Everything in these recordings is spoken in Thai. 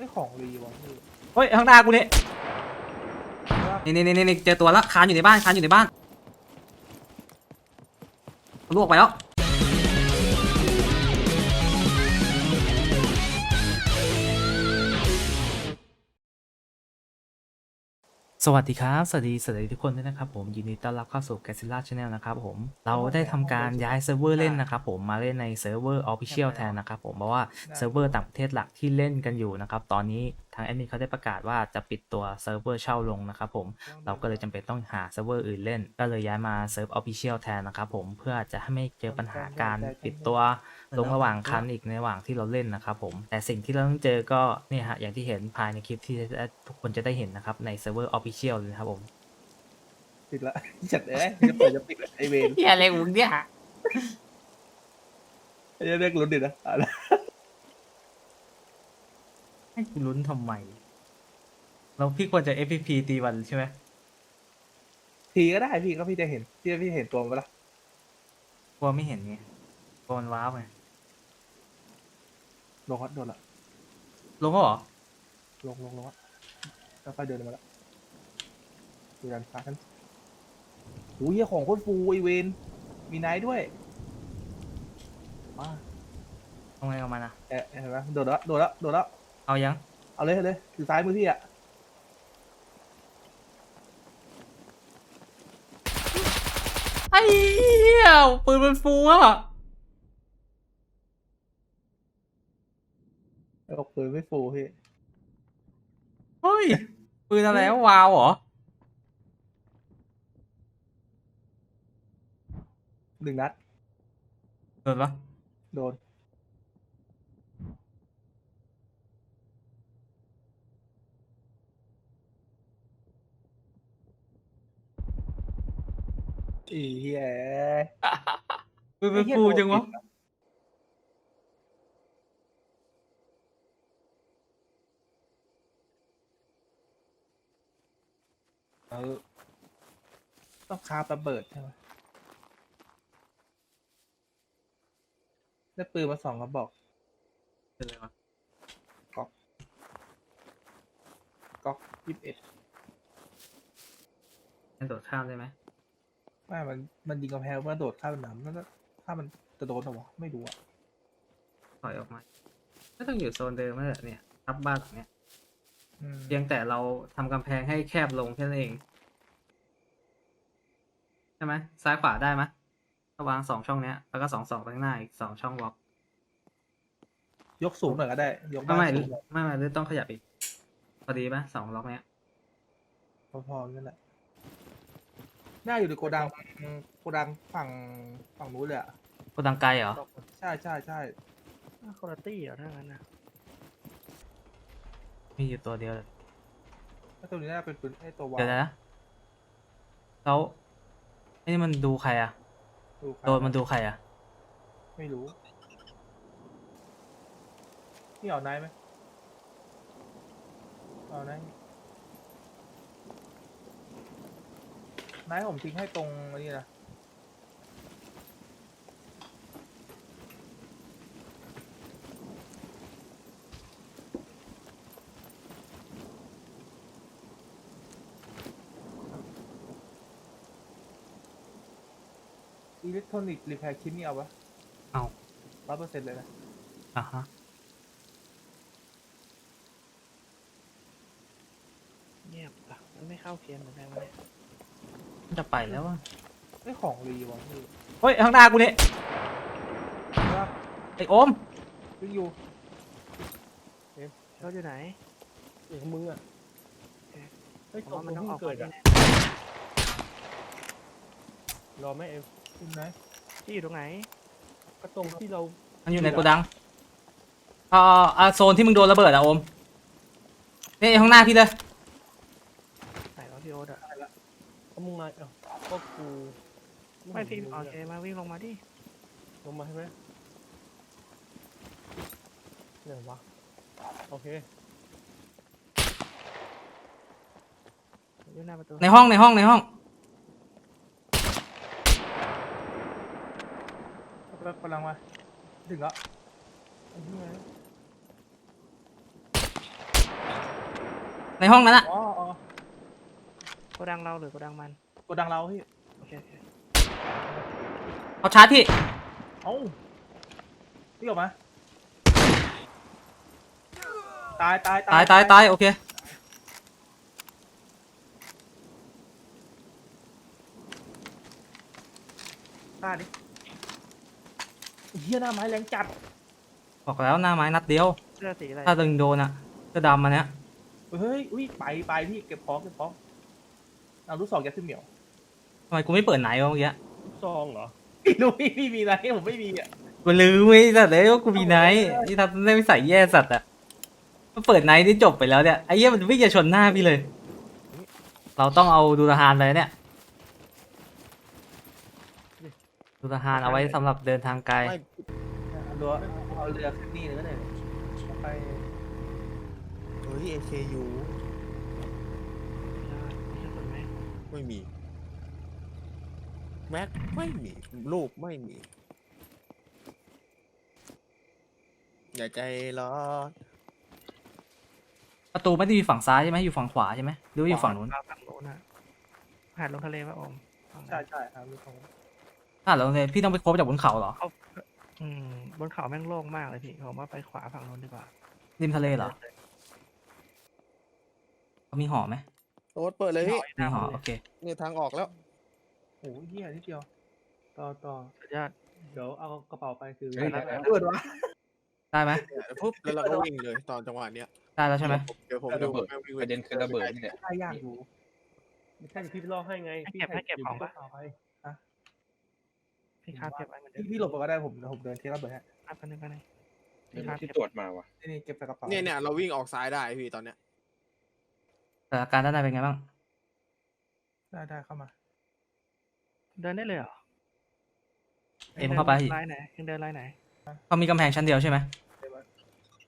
ไม่ของรีวะพี่เฮ้ยข้างหน้ากูนี่ว่านี่นี่นี่นี่เจอตัวแล้วคานอยู่ในบ้านคานอยู่ในบ้านลวกไปแล้ว สวัสดีครับ สวัสดีสวัสดีทุกคนด้วยนะครับผมยินดีต้อนรับเข้าสู่ g a z i l l a Channel นะครับผมเราได้ทำการย้ายเซิร์ฟเวอร์เล่นนะครับผมมาเล่นในเซิร์ฟเวอร์ Official แทนนะครับผมเพราะว่าเซิร์ฟเวอร์ต่างประเทศหลักที่เล่นกันอยู่นะครับตอนนี้ทางแอดมินเขาได้ประกาศว่าจะปิดตัวเซิร์ฟเวอร์เช่าลงนะครับผมเราก็เลยจำเป็นต้องหาเซิร์ฟเวอร์อื่นเล่น ก็เลยย้ายมาเซิร์ฟ Official แทนนะครับผมเพื่อจะให้ไม่เจอปัญหาการปิดตัว ลงระหว่างคันอีกในระหว่างที่เราเล่นนะครับผม แต่สิ่งที่เราต้องเจอก็เนี่ยฮะอย่างที่เห็นภายในคลิปที่จะทุกคนจะได้เห็นนะครับในเซิร์ฟเวอร์ออฟฟิเชียลเลยนะครับผมปิดละจัดเอ้ยจะเปิดจะปิดละไอเวนเฮียอะไรมึงเนี่ยไอ้เรียกลุ้นดินะเอะไรให้กูลุ้นทำไมเราพี่ควรจะ FPP ตีวันใช่ไหมทีก็ได้พี่ก็พี่จะเห็นพี่พี่เห็นตัวมันปะล่ะกลัวไม่เห็นไงกลัวมันว้าวไง ลงฮอตโดนละลงก็เหรอ ลงลงลงฮอตแล้วค่อยเดินมาละดูกันพากันโอ้ยของโคตรฟูไอเวนมีไนท์ด้วยว้าทำไงกับมันอะเอ๊ะเห็นไหมโดดแล้วโดดแล้วโดดแล้วเอายัง เอาเลยเอาเลยอยู่ซ้ายมือพี่อะไอ้เหี้ยปืนมันฟูอะ เอา ปืนไม่ฟูพี่ เฮ้ย ปืนอะไรวะวาวเหรอ หนึ่งนัด โดนปะโดน อีเหี้ย ปืนมันฟูจังวะเอ อต้องคาบระเบิดใช่ไหมได้ปืนมาสองกระบอกเป็นอะไรวะก๊อกยี่สิบเอ็ดมันโดดข้ามได้ไหมไม่มันมันยิงกำแพงมันโดดข้ามหนามแล้วก็ถ้ามันจะโดนหรอวะไม่รู้อะถอยออกมาไม่ต้องอยู่โซนเดิมนั่นแหละเนี่ยทับบ้านหลังเนี้ยอืม เพียงแต่เราทำกำแพงให้แคบลงแค่นั้นเอง ใช่ไหมซ้ายขวาได้ไหมก็วางสองช่องเนี้ย แล้วก็สองสองข้างหน้าอีกสองช่องบล็อกยกสูงหน่อยก็ได้ ยกไม่บ้านไม่สูงหน่อยไม่ไม่หรือต้องขยับอีก พอดีปะสองบล็อกเนี้ยพอๆนั่นแหละน่าอยู่ในโกดังโกดังฝั่งฝั่งนู้นเลยอะโกดังไกลเหรอ ใช่ใช่ใช่คุณภาพเหรอถ้างั้นนะ มีอยู่ตัวเดียวเลยถ้าตัวนี้น่าเป็นปืนไอ้ตัววาเดี๋ยวนะแล้วไอ้นี่มันดูใครอะดูใครโดนมันดูใครอะไม่รู้นี่เอาไนท์ไหมเอาไนท์ไนท์ผมทิ้งให้ตรงอันนี้นะอิเล็กทรอ นิกส์รีแพร์คิดนี่เอาปะเอา ร้อยเปอร์เซ็นต์เลยนะ อะฮะ เงียบอะมันไม่เข้าเกมเหมือนกันวะเนี่ยมันจะไปแล้ววะไม่ของรีวะพี่เฮ้ย ข้างหน้ากูนี่ว่าไอ้โอมวิ่งอยู่เขาอยู่ไหน เอกมึงอะเฮ้ยผมตกว่ามันลต้องงออกเกิก่อดนอะแน่รอไหมเอ็มขึ้นไหนๆ ที่อยู่ตรงไหน ก็ตรงที่เรามันอยู่ในโกดังเอ่าอ่าโซนที่มึงโดนระเบิดอะโอมนี่ข้างหน้าพี่เลย ไหนวะพี่โอ๊ตอะเขามึงมาเอ้าก็กูไม่พี่รู้โอเคมาวิ่งลงมาดิลงมาใช่ไหมเนี่ยวะโอเคอยู่หน้าประตูในห้องในห้องในห้อง กำลังมา ถึงแล้วไอ้เหี้ยในห้องนั้นอะอ๋ออ๋อโกดังเราหรือโกดังมัน โกดังเราพี่ โอเคโอเคเขาชาร์จพี่ เอ้าพี่ออกมา ตายตายตายตายตายโอเค ตายดิเฮียหน้าไม้แรงจัดบอกแล้วหน้าไม้นัดเดียว เสื้อสีอะไรถ้าดึงโดนอะเสื้อดำมาเนี้ยเฮ้ยอุ้ยไปไปพี่เก็บของเก็บของเอาลูกศรแกขึ้นเหมียวทำไมกูไม่เปิดไหนวะเมื่อกี้ซองเหรอพี่รู้พี่พี่มีอะไรผมไม่มีอะกูลืมไม่สัตว์เลยว่ากูมีไนท์ที่ทำได้ไม่ใส่แย่สัตว์อะมาเปิดไนท์นี่จบไปแล้วเนี่ยไอ้เหี้ยมันวิ่งจะชนหน้าพี่เลย เราต้องเอาดูทหารเลยเนี่ย ดูทหารเอาไว้สำหรับเดินทางไกลไม่ เอาเรือเอาเรือขึ้นนี่เลยก็ได้ไปเฮ้ย AKU มีกระสุนไหมไม่มี แม็กไม่มีลูกไม่มีอย่าใจร้อนประตูไม่ได้อยู่ฝั่งซ้ายใช่ไหมอยู่ฝั่งขวาใช่ไหมหรือว่าอยู่ฝั่งนู้นเราฝั่งโน้นอะหาดลงทะเลป่ะอมฝั่งนั้นใช่ใช่ครับลูกของอะแล้วเนี่ยพี่ต้องไปคบจากบนเขาเหรอเขาอืม บนเขาแม่งโล่งมากเลยพี่ผมว่าไปขวาฝั่งโน้นดีกว่าริมทะเลเหรอเขามีหอไหมโต๊ดเปิดเลยพี่ มีหอโอเคเนี่ยทางออกแล้วโอ้ยเฮียนิดเดียว ต่อต่อสุดยอดเดี๋ยวเอากระเป๋าไปคือเฮ้ย เปิดวะได้ไหมเนี่ยปุ๊บแล้วเราก็วิ่งเลยตอนจังหวะเนี้ยได้แล้วใช่ไหมเดี๋ยวผมระดูเบิดแม่งวิ่งประเด็นคือระเบิดนี่แหละได้ยากอยู่ไม่ใช่เดี๋ยวพี่ไปล่อให้ไงให้เก็บให้เก็บของปะเอาไป พี่คาบเก็บไว้เหมือนเดิพี่มพี่หลบไปก็ได้ผมผมเดินเที่ยวระเบิดฮะคาบกันหนึ่งกันหนึ่งเดี๋ยวครับที่ตรวจมาว่ะนี่นี่เก็บใส่กระเป๋าเนี่ยเนี่ยเราวิ่งออกซ้ายได้พี่ตอนเนี้ยแต่อาการด้านในเป็นไงบ้าง ได้ได้เข้ามา เดินได้เลยเหรอเอ็มเข้าไป ไลน์ไหนยังเดินไลน์ไหนเขามีกำแพงชั้นเดียวใช่ไหม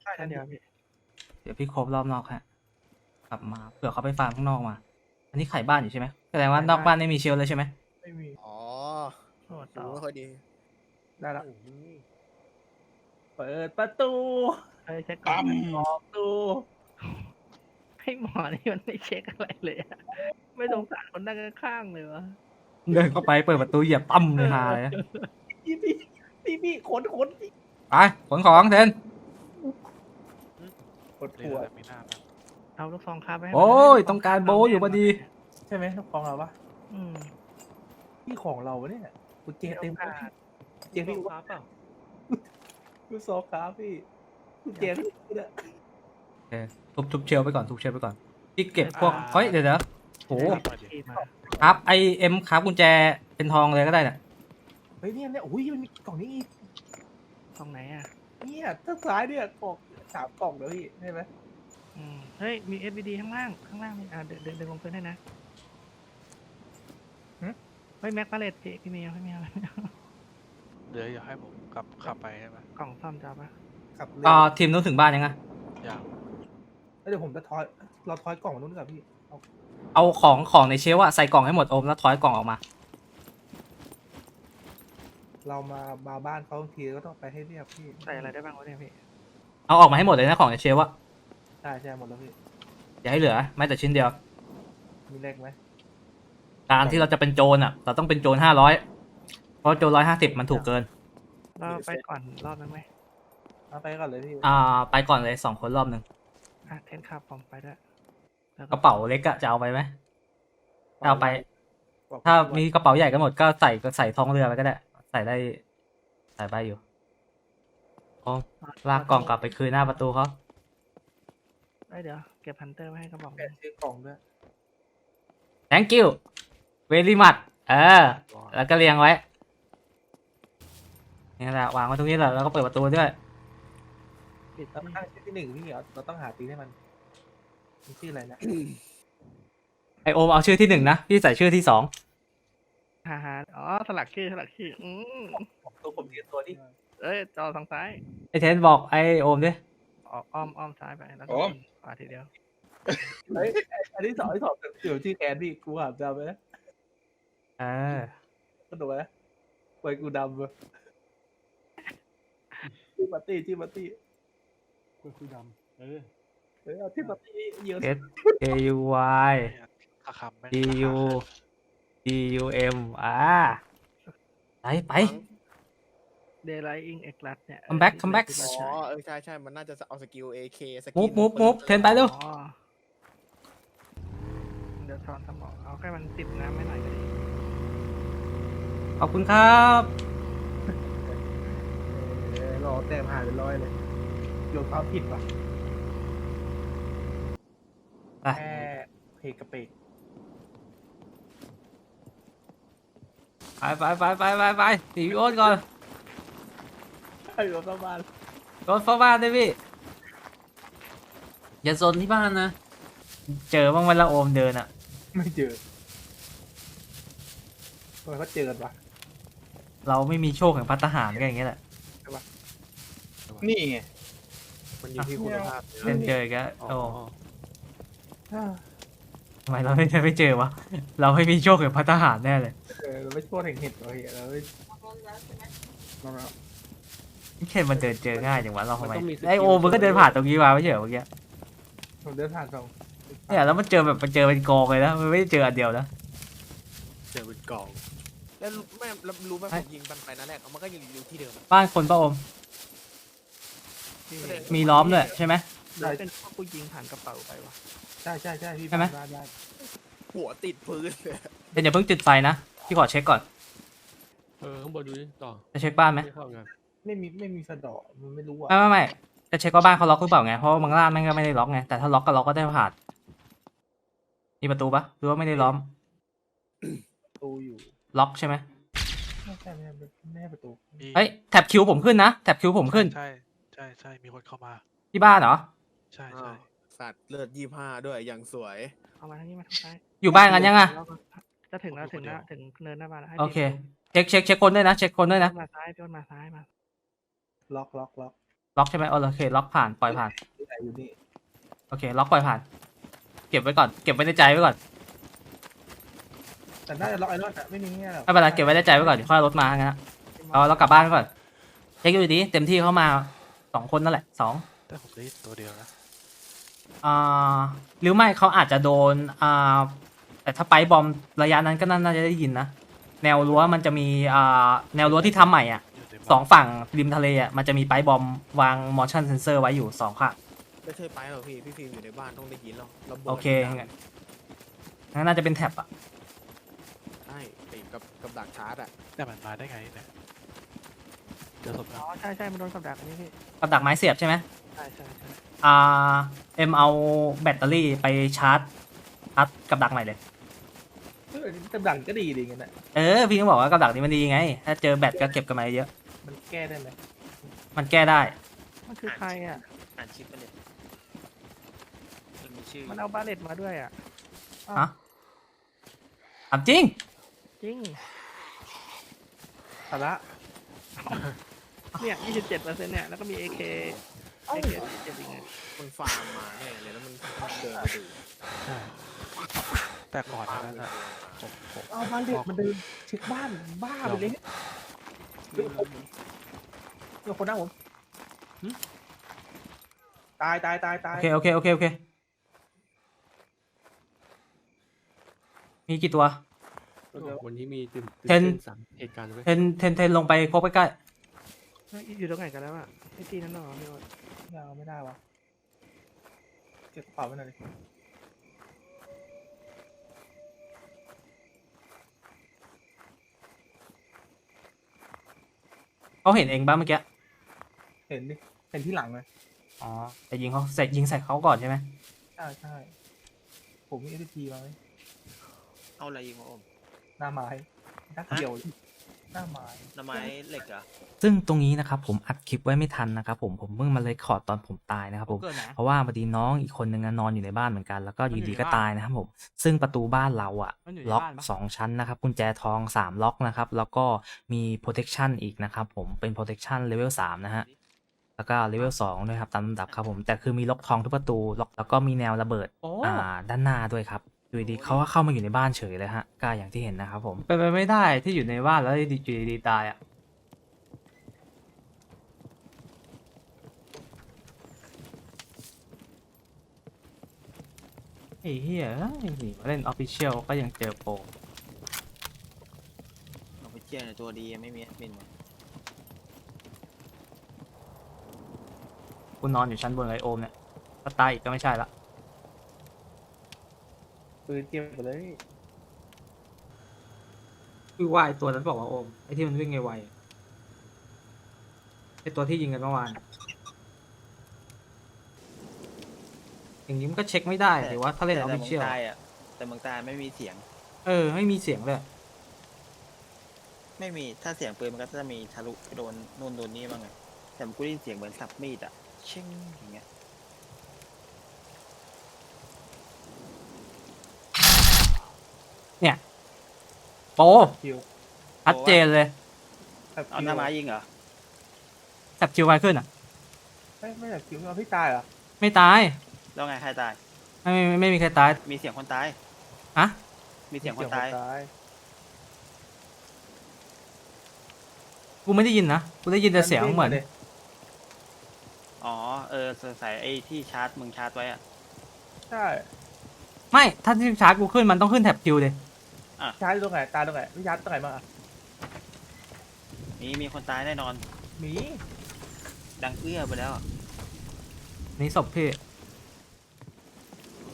ใช่แค่เดียวพี่เดี๋ยวพี่ครบรอบนอกฮะกลับมาเผื่อเขาไปฟาร์มข้างนอกมา อันนี้ไข่บ้านอยู่ใช่ไหมแสดงว่านอกบ้านไม่มีเชลเลยใช่ไหมไม่มีอ๋อ โอ้ดูต่อ ไม่ค่อยดีได้ละโอ้โหเปิดประตูเอ้ยเช็คก่อนออกตูให้หมอนี่มันไม่เช็คอะไรเลยอะไม่สงสารคนนั่งข้างๆเลยวะเดินเข้าไปเปิดประตูเหยียบตั้มเลยฮาเลยนะพี่พี่พี่พี่ขนขนพี่ไปขนของเทนขนหัวเอาลูกซองคาบไปให้โอ้ยมันต้องการโบทอยู่พอดี ใช่ไหมลูกของเราปะอืมพี่ของเราวะเนี่ย กุญแจเต็มขาดเจพี่ฟ้าเปล่าลูกซองครับพี่กุญแจพี่เนี่ยทุบทุบเชลไปก่อนทุบเชลไปก่อนพี่เก็บพวกเฮ้ยเดี๋ยวเดี๋ยวโหที่มาครับไอเอ็มครับกุญแจเป็นทองเลยก็ได้น่ะเฮ้ยเนี่ยเนี่ยโอ้ยมันมีกล่องนี้อีกตรงไหนอะเนี่ยทางซ้ายเนี่ยกล่องสามกล่องเลยพี่ใช่ไหมอืมเฮ้ยมี SVD ข้างล่างข้างล่างมีอ่าเดินเดินเดินลงพื้นให้นะ เฮ้ยแม็กพาเลตพี่พี่เมียวพี่เมียวเดี๋ยวอยากให้ผมกลับขับไปใช่ไหมกล่องซ่อมจ้าปะขับเร็อ่าวทีมนู้นถึงบ้านยังไงอยากแล้วเดี๋ยวผมจะทอยเราทอยกล่องนู้นดีกว่าพี่เอาเอาของของในเชลฟ์อะใส่กล่องให้หมดโอมแล้วถอยกล่องออกมา เรามามาบ้านเขาบางทีก็ต้องไปให้เรียบพี่ใส่อะไรได้บ้างวะเนี่ยพี่เอาออกมาให้หมดเลยนะของในเชลฟ์อะใช่ใช่หมดแล้วพี่อย่าให้เหลือแม้แต่ชิ้นเดียวมีเลขไหม การที่เราจะเป็นโจรอะเราต้องเป็นโจรห้าร้อยเพราะโจรร้อยห้าสิบมันถูกเกิน เราไปก่อนรอบนึงไหมเอาไปก่อนเลยพี่อ่า ไปก่อนเลยสองคนรอบหนึ่งอะเทนขับผมไปด้วยแล้วกระเป๋าเล็กอะจะเอาไปไหมถ้าเอาไปบอกถ้ามีกระเป๋าใหญ่กันหมดก็ใส่ก็ใส่ท้องเรือไปก็ได้ ใส่ได้ ใส่ไปอยู่โอ้ลากกล่องกลับไปคืนหน้าประตูเขาเอ้ยเดี๋ยวเก็บพันเตอร์ไว้ให้กระบอกแปะชื่อกล่องด้วย thank you very much เออ แล้วก็เรียงไว้นี่แหละวางไว้ตรงนี้แหละแล้วก็เปิดประตูด้วยปิดเราตั้งชื่อที่หนึ่งพี่เหมียวเราต้องหาตีให้มันมันชื่ออะไรนะไอโอมเอาชื่อที่หนึ่งนะพี่ใส่ชื่อที่สองฮ่าฮ่าอ๋อสลักชื่อสลักชื่ออืมตัวผมเรียนตัวนี้เอ้ยจอทางซ้ายไอเทนบอกไอโอมดิออกอ้อมอ้อมซ้ายไปแล้วก็ขวาทีเดียว เฮ้ยอันที่สองที่สองเดี๋ยวชื่อแคนพี่กูหามจำไว้นะเออก็ดูไว้ไว้กูดำเว้ยชื่อปาร์ตี้ชื่อปาร์ตี้คุยคุยดำเออเออเอาที่แบบเยอะ S A U Y ถ้าคำแม่ง D U D U M อ่าไปไป เดย์ไลท์อิงเอ็กลัสเนี่ย Come back, come back ที่อ๋เราอใช้เออใช่ใช่มันน่าจะเอาสกิล AK สกิลมูฟมูฟมูฟเทนไปเร็ว อ๋อเดี๋ยวถอนสมองเอาแค่มันติดน้ำไม่หน่อยก็ดี ขอบคุณครับเออรอแต้มหายเป็นร้อยเลยโยนความผิดว่ะไปแค่เพกกระเปกไปไปไปไปไปไปหนีพี่โอ๊ตก่อนไอ้รถบ้านรถเข้าบ้านด้วยพี่ อย่าซนที่บ้านนะ เจอบ้างเวลาโอมเดินอะ ไม่เจอทำไมเขาเจอกันวะ เราไม่มีโชคแห่งพัฒหารกันอย่างเงี้ยแหละนี่ไงมันอยู่ที่คุณภาพเล่นเจออีกแล้วอ๋อโอ้ทำไมเราไม่ไม่เจอวะเราไม่มีโชคแห่งพัฒหารแน่เลยเออเราไม่ชั่วถึงเห็ดเราเห็นเราไม่เราเราไม่ใช่มันเดินเจอง่ายอย่างวะเราทำไมมันต้องมีสกิลไอโอมมันก็เดินผ่านตรงนี้มาไม่ใช่เหรอเมื่อกี้ผมเดินผ่านสองเนี่ยแล้วมันเจอแบบมันเจอเป็นกองเลยนะมันไม่ได้เจออันเดียวนะเจอเป็นกล่อง แล้วแม่แล้วรู้ไหมผมยิงมันไปนัดแรกเอามันก็ยังอยู่ที่เดิมบ้านคนป้าอม มีล้อมด้วยใช่ไหม หรือเป็นพวกผู้ยิงผ่านกระเป๋าไปวะใช่ใช่ใช่พี่ใช่ไหม บ้านบ้านหัวติดพื้นเลยเดี๋ยวอย่าเพิ่งจุดไฟนะ พี่ขอเช็คก่อน เออข้างบนดูดิต่อจะเช็คบ้านไหมไม่เข้างไม่มีไม่มีสะเดาะมันไม่รู้อะไม่ไม่ไม่จะเช็คว่าบ้านเขาล็อกหรือเปล่าไง เพราะว่าบางร้านแม่งก็ไม่ได้ล็อกไง แต่ถ้าล็อกก็ล็อกก็ได้ผ่านมีประตูปะหรือว่าไม่ได้ล้อมประตูอยู่ ล็อกใช่ไหมไม่ใช่ไม่ใช่ไม่ใช่ประตูมีเฮ้ยแท็บคิวผมขึ้นนะแท็บคิวผมขึ้นใช่ใช่ใช่มีคนเข้ามา ที่บ้านเหรอใช่อ้าใช่วสัตว์เลือดยี่ห้าด้วยอย่างสวย เอามาทางนี้มาทางซ้ายอยู่บ้านกันยังอะแล้วก็จะถึงแล้วถึงแล้วถึงเนินหน้าบ้านแล้วให้โอเคพี่เช็คเช็คเช็คคนด้วยนะเช็คคนด้วยโยนะนมาซ้ายโยนมาซ้ายมาล็อกล็อกล็อกล็อกใช่ไหมโอเคล็อกผ่านปล่อยผ่าน ที่ไหนอยู่นี่โอเค ล็อกปล่อยผ่าน เก็บไว้ก่อน เก็บไว้ในใจไว้ก่อน แต่น่าจะล็อกไอ้รอดอะไม่มีแง่หรอกไม่เป็นไรเก็บไว้ในใจไว้ก่อนเดี๋ยวค่อยเอารถมางั้นนะเอาเรากลับบ้านก่อนเช็คดูดีเต็มที่เข้ามาสองคนนั่นแหละสองแต่ผมได้ยินตัวเดียวนะอ่าหรือไม่เขาอาจจะโดนอ่าแต่ถ้าไปบอมระยะนั้นก็น่าจะได้ยินนะแนวรั้วมันจะมีอ่าแนวรั้วที่ทำใหม่อะอยู่ในบ้านสองฝั่งริมทะเลอะมันจะมีไปบอมวาง motion sensor ไว้อยู่สองค่ะไม่ใช่ไปหรอกพี่ พี่ฟิล์มอยู่ในบ้านต้องได้ยินหรอกระบิดโอเค ดังงั้นงั้นน่าจะเป็นแท็บอะใช่ติดกับกับดักชาร์จอะแต่มันมาได้ไงเนี่ยเจอศพแล้อ๋วอใช่ใช่มันโดนกับดักอันนี้พี่กับดักไม้เสียบใช่ไหมใช่ใช่ใช่อ่าเอ็มเอาแบตเตอรี่ไปชาร์จชาร์จกับดักใหม่เลย เออแต่ดังก็ดีดีงั้นนะเออพี่ก็บอกว่ากับดักนี้มันดีไง ถ้าเจอแบตก็เก็บกันมาเยอะ มันแก้ได้ไหมมันแก้ได้ มันคือใครอะ อ่านชิปไปเลยมันมีชื่อมันเอาบาเลตมาด้วยอะฮะ ถามจริง จริงสาระเนี่ย27เปอร์เซ็นต์เนี่ย แล้วก็มี AK AK 47อีกไงมันฟาร์มมาแน่เลยแล้วมันเดินมาดูใช่แต่ก่อนหนานั้นอะผมผมเอาบ้านเด็กมันเดินเช็คบ้านบ้าไปเลยเดี๋ยวผมเดี๋ยวคนหน้าผมหึตายตายตายตายโอเคโอเคโอเคโอเค มีกี่ตัว วันนี้มีตื่นเทนสามเหตุการณ์ไว้เทนเทนเทนลงไปครบใกล้เฮ้ยอยู่ตรงไหนกันแล้วอะไอ้ที่นั้นเหรอพี่โอ๊ตไม่เอาไม่ได้วะเก็บกระเป๋าไว้หน่อยดิๆเขาเห็นเองบ้างเมื่อกี้ เห็นดิเห็นที่หลังเลยอ๋อ แต่ยิงเขาใส่ยิงใส่เขาก่อนใช่ไหมใช่ใช่ผมมีเอทีมาไว้เอาอะไรยิงวะอม หน้าไม้หน้าเกี่ยวหน้าไม้หน้ำไม้เหล็กเหรอซึ่งตรงนี้นะครับผมอัดคลิปไว้ไม่ทันนะครับผมผมเพิ่งมาเลยคอร์ดตอนผมตายนะครับผมเกิดไหนเพราะว่าพอดีน้องอีกคนนึงอะนอนอยู่ในบ้านเหมือนกันแล้วก็อยู่ดีก็ตายนะครับผมซึ่งประตูบ้านเราอะล็อกสองชั้นนะครับกุญแจทองสามล็อกนะครับแล้วก็มี protection อีกนะครับผมเป็น protection level สามนะฮะแล้วก็ level สองด้วยครับตามลำดับครับผมแต่คือมีล็อกทองทุกประตูล็อกแล้วก็มีแนวระเบิดอ่าด้านหน้าด้วยครับ อยู่ดีๆเขาก็เข้ามาอยู่ในบ้านเฉยเลยฮะก็อย่างที่เห็นนะครับผมเป็นไปไม่ได้ที่อยู่ในบ้านแล้วอยู่ดีๆตายอะเไอ้เหี้ยเอ้ยหนีมาเล่นออฟฟิเชียลก็ยังเจอโปรเราไปเที่ยวในตัวดีไม่มีแอดมินวะกูนอนอยู่ชั้นบนไอโอมเนี่ยถ้าตายอีกก็ไม่ใช่ละ ปืนเก็บไปเลย คือว่าไอตัวนั้นบอกว่าโอมไอที่มันวิ่งไวๆไอตัวที่ยิงกันเมื่อวานอย่างนี้มันก็เช็คไม่ได้หรือว่าถ้าเล่นออฟแต่ฟิเมืเชียลใต้อะแต่เมืองใต้ไม่มีเสียง เออ ไม่มีเสียงเลยไม่มีถ้าเสียงปืนมันก็จะมีทะลุไปโดนนู่นโดนนี่บ้างไงแต่กูได้ยินเสียงเหมือนสับมีดอะเช่งอย่างเงี้ย โปรคิวชัดเจนเลยแบบเอาคิวหน้าไม้ยิงเหรอแซบคิวไวขึ้นอะ ไม่ไม่แบบคิวเอาพี่ตายเหรอไม่ตายแล้วไงใครตาย ไม่ไม่ไม่ไม่มีใครตายมีเสียงคนตายฮะมีเสียงคนตายตายกูไม่ได้ยินนะกูได้ยินแต่เสียงเหมือนดิอ๋อเออสงสัยไอ้ที่ชาร์จมึงชาร์จไว้อะใช่ไม่ถ้าที่ชาร์จกูขึ้นมันต้องขึ้นแท็บคิวเลย ชาร์จตรงไหนตายตรงไหนไม่ยัดตรงไหนบ้างอะมีมีคนตายแน่นอน หมีดังเอื้อไปแล้วอะนี่ศพพี่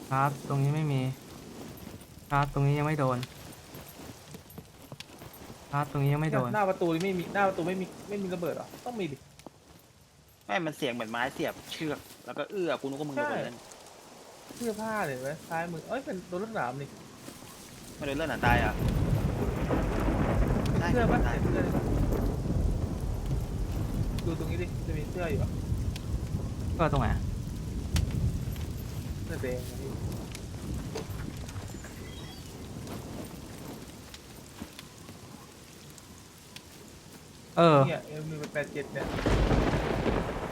ชาร์จตรงนี้ไม่มีชาร์จตรงนี้ยังไม่โดนชาร์จตรงนี้ยังไม่โดน หน้าประตูนี่ไม่มีหน้าประตูไม่มีไม่มีระเบิดเหรอต้องมีดิ ไม่มันเสียงเหมือนไม้เสียบเชือก แล้วก็เอื้อกูนึกว่ามึงโดนใช่เล่นเสื้อผ้าเนี่ยเห็นไหมซ้ายมือเอ้ยเป็นโดนรถหนามนี่ ไม่โดนเล่นหนาตายอะใช่เสื้อคปะนตายเสื้อปะดูตรงนี้ดิ จะมีเสื้ออยู่อะก็ตรงไหนเสื้อแดงนะพี่เออ เนี่ยเอ็มมีแปดเจ็ดเนี่ย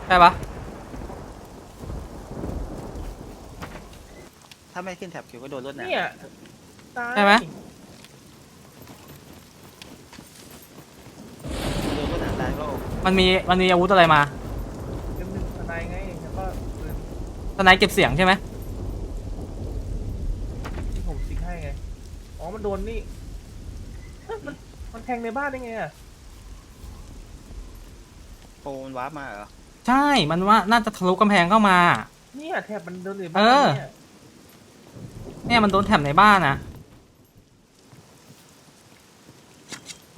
ใช่ปะถ้าไม่ขึ้นแถบคิวก็โดนรถหนามเนี่ย ตายใช่ไหม โดนรถหนามตายก็มันมีมันมีอาวุธอะไรมาเอ็มหนึ่งทนายไงแล้วก็ปืนทนายเก็บเสียงใช่ไหมที่ผมติ๊กให้ไง อ๋อ มันโดนนี่เอ๊ะมันมันแทงในบ้านได้ไงอะโปรมันวาร์ปมาเหรอใช่มันว่าน่าจะทะลุกำแพงเข้ามา เนี่ยแถบมันโดนในเอบ้านอเนี่ยเนี่ยมันโดนแถบในบ้านนะ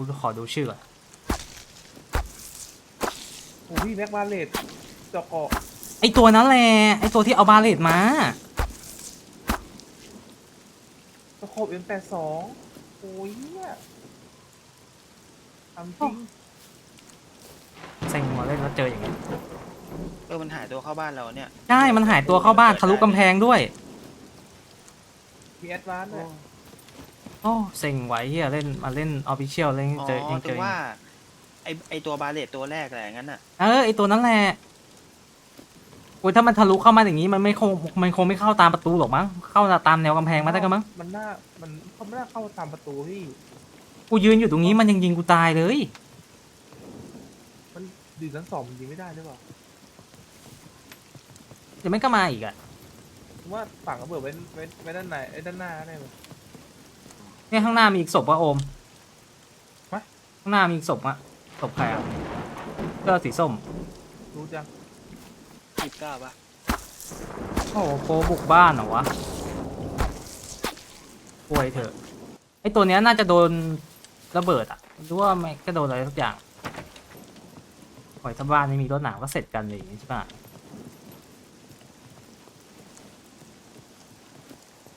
กูจะขอดูชื่อก่อนโอ้พี่แม็กบาเลตเจาะเกาะไอตัวนั้นแหละไอตัวที่เอาบาเลตมาตะโขบเอ็มแปดสองโอ้ยเนี่ยทำจริงเซ็งมาเล่นแล้วเจออย่างนี้เออมันหายตัวเข้าบ้านเราเนี่ย ใช่ มันหายตัวเข้าบ้านทะลุกำแพงด้วย มีแอดวานซ์ด้วย โอ้เซ็งไว้เฮียเล่นมาเล่นออฟฟิเชียลเล่นอ๋อเจอยังถึเจองว่าไอไอตัวบาเลตตัวแรกแหละงั้นน่ะเออไอตัวนั้นแหละโอ้ยถ้ามันทะลุเข้ามาอย่างนี้มันไม่คงมันคงไม่เข้าตามประตูหรอกมั้งเข้าตามแนวกำแพงมาได้ก็มั้งมันน่ามันเขาไม่น่าเข้าตามประตูพี่ กูยืนอยู่ตรงนี้มันยังยิงกูตายเลย มันดีชั้นสองมันยิงไม่ได้หรือเปล่าเดี๋ยวไม่ก็มาอีกอะผมว่าฝั่งระเบิดไว้ไว้ไว้ด้านในไอ้ด้านหน้าได้ไหม เนี่ยข้างหน้ามีอีกศพวะโอมฮะข้างหน้ามีอีกศพอะศพใครอะเสื้อสีส้ม รู้จังสิบเก้าปะโอ้โหโปรบุกบ้านเหรอวะป่วยเถอะ ไอตัวเนี้ยน่าจะโดนระเบิดอะหรือว่าไม่ก็โดนอะไรสักอย่างปล่อยถ้าบ้านไม่มีรถหนามก็เสร็จกันเลยอย่างงี้ใช่ปะ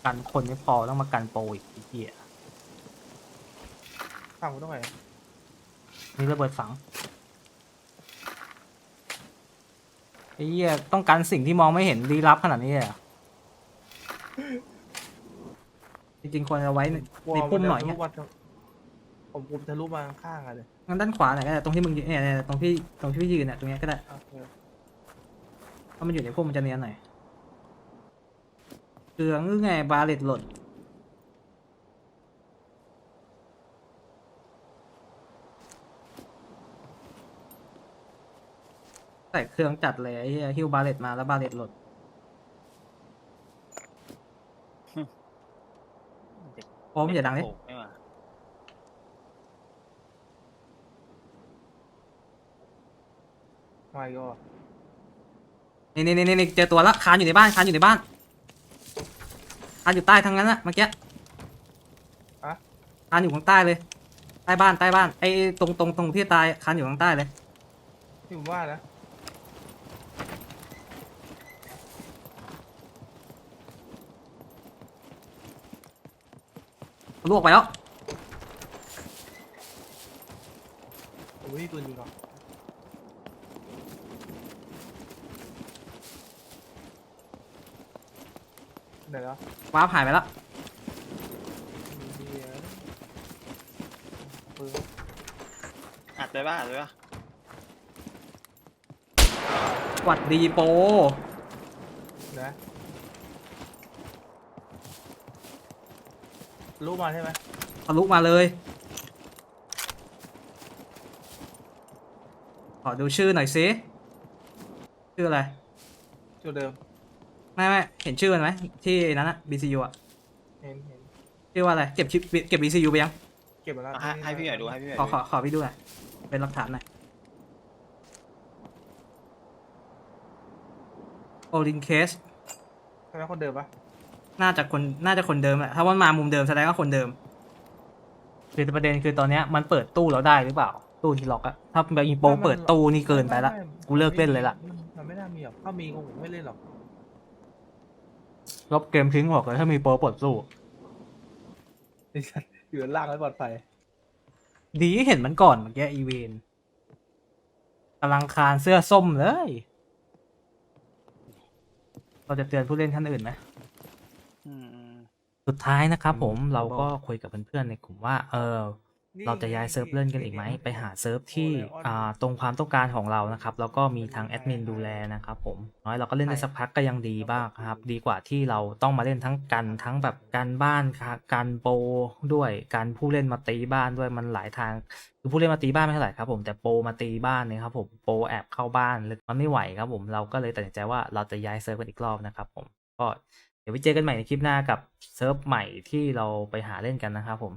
กันคนไม่พอต้องมากันโปรอีกไอ้เหี้ย ฝั่งมันตรงไหนมีระเบิดฝังไอ้เหี้ยต้องการสิ่งที่มองไม่เห็นลี้ลับขนาดนี้เลยเหรอจริงๆควรจะไว้ในในพุ่มหน่อยเนี่ยวัดผมผมทะลุมาข้างๆอะเลยงั้นด้านขวาหน่อยก็ได้ตรงที่มึงยืนเนี่ยเนี่ยตรงที่ตรงที่พี่ยืนเนี่ยตรงเนี้ยก็ได้โอเคเพราะมันอยู่ในพุ่มมันจะเนียนหน่อยเกลืองหรือไงบาเลตหล่น ใส่เครื่องจัดเลยไอ้เหี้ยฮิวบาเลตมาแล้วบาเลตหล่นโอ้มอย่าดังดิโไม่มาไม่ก็นี่นี่นี่นี่เจอตัวละคานอยู่ในบ้านคานอยู่ในบ้านคานอยู่ใต้ทั้งนั้นนะเมื่อกี้คานอยู่ข้างใต้เลย ใต้บ้านใต้บ้านไอ้ตรงตรงตรงที่ตายคานอยู่ข้างใต้เลยที่ผมว่านะ ลวกไปแล้วผมไม่มีปืนยิงหรอกไหนแล้วว้าร์ปหายไปแล้วมีเบียร์ปืนอัดไปป่ะอัดไปป่ะหวัดดีโป นะรู้ มาใช่ไหมทะลุมาเลย ขอดูชื่อหน่อยสิชื่ออะไร จุดเดิมไม่ไม่เห็นชื่อมันไหมที่นั้นอะ BCU อะเห็นเห็นชื่อว่าอะไร เก็บชิปเก็บ BCU ไปยัง เก็บมาแล้วเอาให้ให้พี่หน่อยดูให้พี่หน่อยขอดูขอขอพี่ดูหน่อยเป็นหลักฐานหน่อยโอลินเคสใช่ไหมคนเดิมปะ น่าจะคนน่าจะคนเดิมแหละถ้ามันมามุมเดิมแสดงว่าคนเดิมคือประเด็นคือตอนเนี้ยมันเปิดตู้เราได้หรือเปล่า ตู้ที่ล็อกอะถ้าแบบอีโปเปิดตู้นี่เกินไปละม่ม่กูเลิกเล่นเลยล่ะมันมันไม่น่ามีหรอกถ้ามีคงไม่เล่นหรอกลบเกมทิ้งบอกเลยถ้ามีโปรเปิดตู้ดิฉันอยู่ด้านล่างแล้วปลอดภัยดีเห็นมันก่อนเมื่อกี้อีเวนกำลังคานเสื้อส้มเลย เราจะเตือนผู้เล่นท่านอื่นไหม อืมอืมสุดท้ายนะครับผมอืมเราก็บอกคุยกับเพื่อนๆในกลุ่มว่า เออ เราจะย้ายเซิร์ฟเล่นกันอีกไหมไปหาเซิร์ฟที่อ่าตรงความต้องการของเรานะครับ แล้วก็มีทางแอดมินดูแลนะครับผมน้อยเราก็เล่นได้สักพักก็ยังดีบ้างครับ ดีกว่าที่เราต้องมาเล่นทั้งกันทั้งแบบการบ้านค่ะการโปรด้วยการผู้เล่นมาตีบ้านด้วยมันหลายทางคือผู้เล่นมาตีบ้านไม่เท่าไหร่ครับผมแต่โปรมาตีบ้านเนี่ยครับผมโปรแอบเข้าบ้านเลยมันไม่ไหวครับผมเราก็เลยตัดสินใจว่าเราจะย้ายเซิร์ฟกันอีกรอบนะครับผมก็ เดี๋ยวไปเจอกันใหม่ในคลิปหน้ากับเซิร์ฟใหม่ที่เราไปหาเล่นกันนะครับผม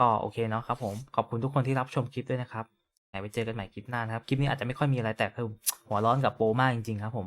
ก็โอเคเนาะครับผมขอบคุณทุกคนที่รับชมคลิปด้วยนะครับไหนไปเจอกันใหม่คลิปหน้านะครับ คลิปนี้อาจจะไม่ค่อยมีอะไรแต่คือหัวร้อนกับโปรมากจริงๆครับผม